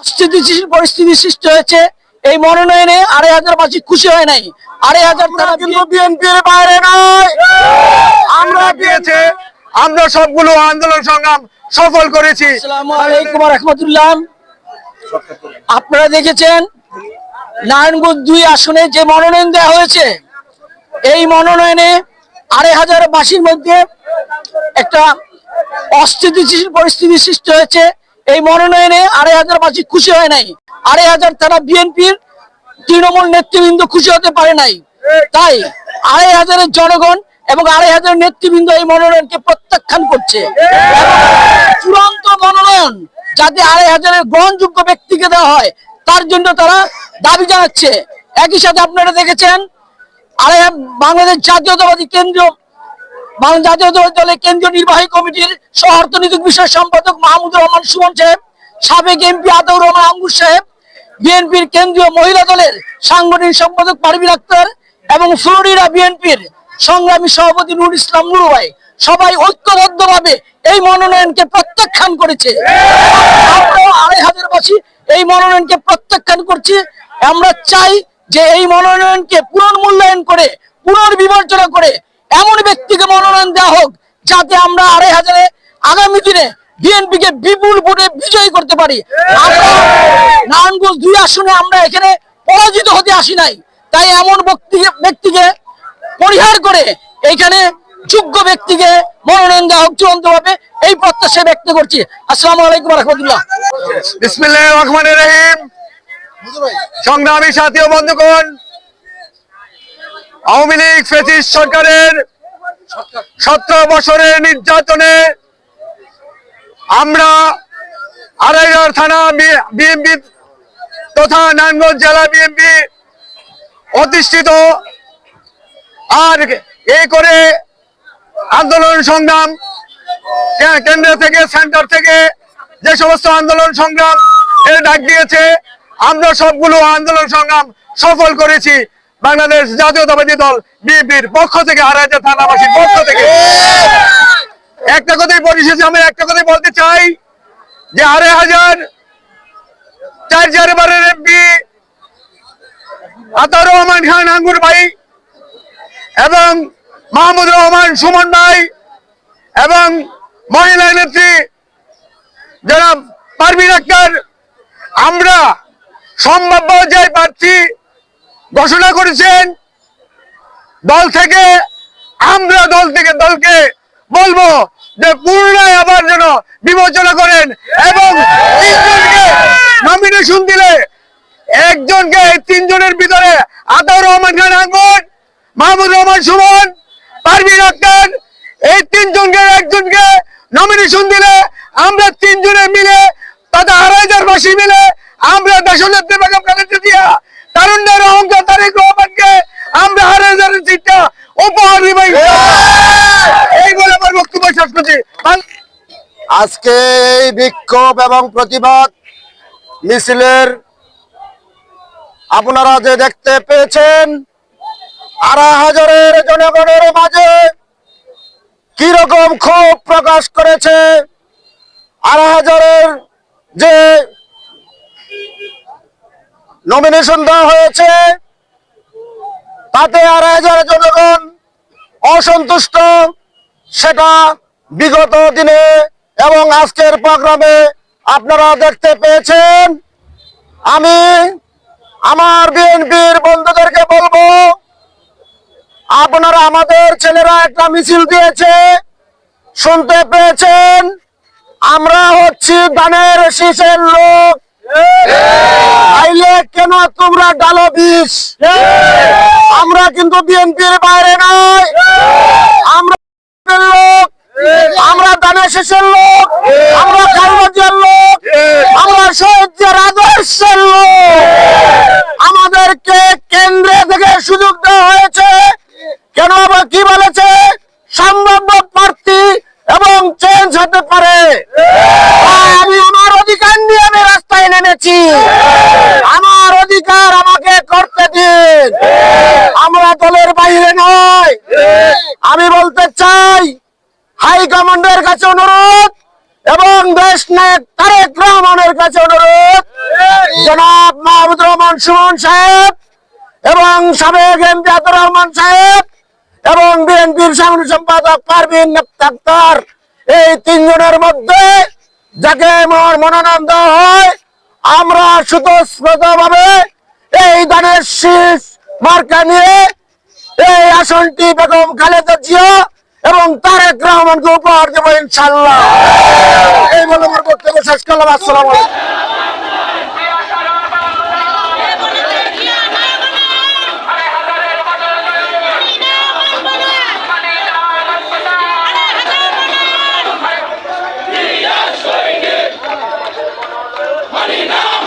অস্থিতিশীল পরিস্থিতি সৃষ্টি হয়েছে। এই মনোনয়নে আড়াই হাজার বাসী খুশি হয় নাই। আড়াই হাজার তারা কিন্তু বিএনপির বাইরে নয়। আমরা দিয়েছে আমরা সবগুলো আন্দোলন সংগ্রাম সফল করেছি। আসসালামু আলাইকুম রহমতুল্লাহ। আপনারা দেখেছেন নারায়ণগঞ্জ দুই আসনে যে মনোনয়ন দেওয়া হয়েছে এই মনোনয়নে আড়াই হাজার বাসীর মধ্যে একটা অস্থিতিশীল পরিস্থিতি সৃষ্টি হয়েছে। এই মনোনয়নে আড়াই হাজার বাসী খুশি হয় নাই। আড়াই হাজার তারা বিএনপির তৃণমূল নেতৃবৃন্দ খুশি হতে পারে নাই। তাই আড়াই হাজারের জনগণ এবং আড়াই হাজার নেতৃবৃন্দ এই মনোনয়নকে প্রত্যাখ্যান করছে। চূড়ান্ত মনোনয়ন যাতে আড়াই হাজারের গ্রহণযোগ্য ব্যক্তিকে দেওয়া হয়, তার জন্য তারা দাবি জানাচ্ছে। একই সাথে আপনারা দেখেছেন, আড়াই হাজার বাংলাদেশ জাতীয়তাবাদী কেন্দ্র বাংলা জাতীয়তাবাদী দলের কেন্দ্রীয় নির্বাহী কমিটির সহ অর্থনৈতিক বিষয় সম্পাদক মাহমুদুর রহমান, সুমন সাহেব, সাবেক এমপি আতাউর রহমান, আঙ্গুর সাহেব, বিএনপির কেন্দ্রীয় মহিলা দলের সাংগঠনিক সম্পাদক পারভিন আক্তার এবং ফ্লোরিডা বিএনপির সংগ্রামী সভাপতি নুর ইসলাম নুরু ভাই সবাই ঐক্যবদ্ধভাবে এই মনোনয়নকে প্রত্যাখ্যান করেছে। আড়াই হাজার বাসী এই মনোনয়নকে প্রত্যাখ্যান করছি। আমরা চাই যে এই মনোনয়নকে পুনর্মূল্যায়ন করে পুনর্বিবেচনা করে এমন ব্যক্তিকে মনোনয়ন দেওয়া হোক যাতে আমরা আড়াই হাজারে আগামী দিনে বিএনপি কে বিপুল ভোটে বিজয়ী করতে পারি। আমরা নারায়ণগঞ্জ দুই আসনে আমরা এখানে পরাজিত হতে আসি নাই। তাই এমন ব্যক্তিকে পরিহার করে এখানে যোগ্য ব্যক্তিকে মনোনয়ন দেওয়া হোক চূড়ান্ত ভাবে এই প্রত্যাশা ব্যক্ত করছি। আসসালামু আলাইকুম রহমতুল্লাহ। রহমান রহিম। সংগ্রামী সাথী বন্ধুগণ আওয়ামী লীগ ফেসিস সরকারের সতেরো বছরের নির্যাতনে আমরা আড়াইহাজার থানা বিএনপি তথা নারায়ণগঞ্জ জেলা বিএনপি অধিষ্ঠিত। আর এই করে আন্দোলন সংগ্রাম কেন্দ্র থেকে, সেন্টার থেকে যে সমস্ত আন্দোলন সংগ্রাম এর ডাক দিয়েছে, আমরা সবগুলো আন্দোলন সংগ্রাম সফল করেছি। বাংলাদেশ জাতীয়তাবাদী দল বিএনপির পক্ষ থেকে আড়াইজা থানাবাসীর পক্ষ থেকে। একটা কথাই পরিশেষে আমি একটা কথাই বলতে চাই যে আড়াই হাজার চার চারবারের এমপি আতার রহমান খান আঙ্গুর ভাই এবং মাহমুদ রহমান সুমন ভাই এবং মহিলা নেত্রী যারা পারভিন আক্তার, আমরা সম্ভাব্য যে প্রার্থী ঘোষণা করেছেন। দল থেকে, আমরা দল থেকে দলকে বলব যে পুনরায় আবার যেন বিবেচনা করেন এবং তিনজনকে নমিনেশন দিলে একজনকে তিনজনের ভিতরে আতাউর রহমান খান আঙ্গুর মাহমুদ রহমান সুমন পারভিন আক্তার, এই তিনজনকে একজনকে নমিনেশন দিলে আমরা তিনজনে মিলে তথা আড়াই হাজার বাসী মিলে আমরা দেশনেত্রী বেগম খালেদা তারুণ্যের অহংকার তারেক রহমানকে আমরা আড়াই হাজারের সিটটা উপহার দিব এই বলে আমার বক্তব্য শেষ করছি। আজকে এই বিক্ষোভ এবং প্রতিবাদ মিছিলের আপনারা যে দেখতে পেয়েছেন আড়াই হাজারের জনগণের মাঝে কীরকম ক্ষোভ প্রকাশ করেছে আড়াই হাজারের যে নমিনেশন দেওয়া হয়েছে তাতে আড়াই হাজার জনগণ অসন্তুষ্ট, সেটা বিগত দিনে এবং আজকের প্রোগ্রামে আপনারা দেখতে পেয়েছেন। আমি আমার বিএনপির বন্ধুদেরকে বলব, আপনারা আমাদের ছেলেরা একটা মিছিল দিয়েছে, শুনতে পেয়েছেন? আমরা হচ্ছি দানের শীষের লোক। কেন তোমরা ডালো বিষ? আমরা কিন্তু বিএনপির বাইরে নয়। আমরা লোক। আমরা দানে শেষের লোক আমরা খালবাজিয়ার লোক আমরা শহীদের আদর্শের লোক আমাদেরকে কেন্দ্রে থেকে সুযোগ দেওয়া হয়েছে কেন আবার কি বলেছে সম্ভাব্য প্রার্থী এবং চেঞ্জ হতে পারে তাই আমি আমার অধিকার নিয়ে আমি রাস্তায় আমার অধিকার আমাকে করতে দিন। আমরা দলের বাইরে নয়। আমি বলতে চাই, হাই কমান্ডের কাছে অনুরোধ এবং দেশ নায়ক তারেক রহমানের কাছে অনুরোধ। জনাব মাহমুদুর রহমান সুমন সাহেব এবং সাবেক এমপি আতর রহমান সাহেব এবং বিএনপির সাংগঠনিক সম্পাদক পারভিন এই তিনজনের মধ্যে যাকে মনোনয়ন দেওয়া হয় আমরা শুধু ভাবে এই দানের শীষ মার্কা নিয়ে এই আসনটি বেগম খালেদা জিয়া এবং তারেক রহমানকে উপহার দেবো ইনশাল্লাহ এই বলে আমার বক্তব্য শেষ করলাম। আসসালাম আলাইকুম। আমি না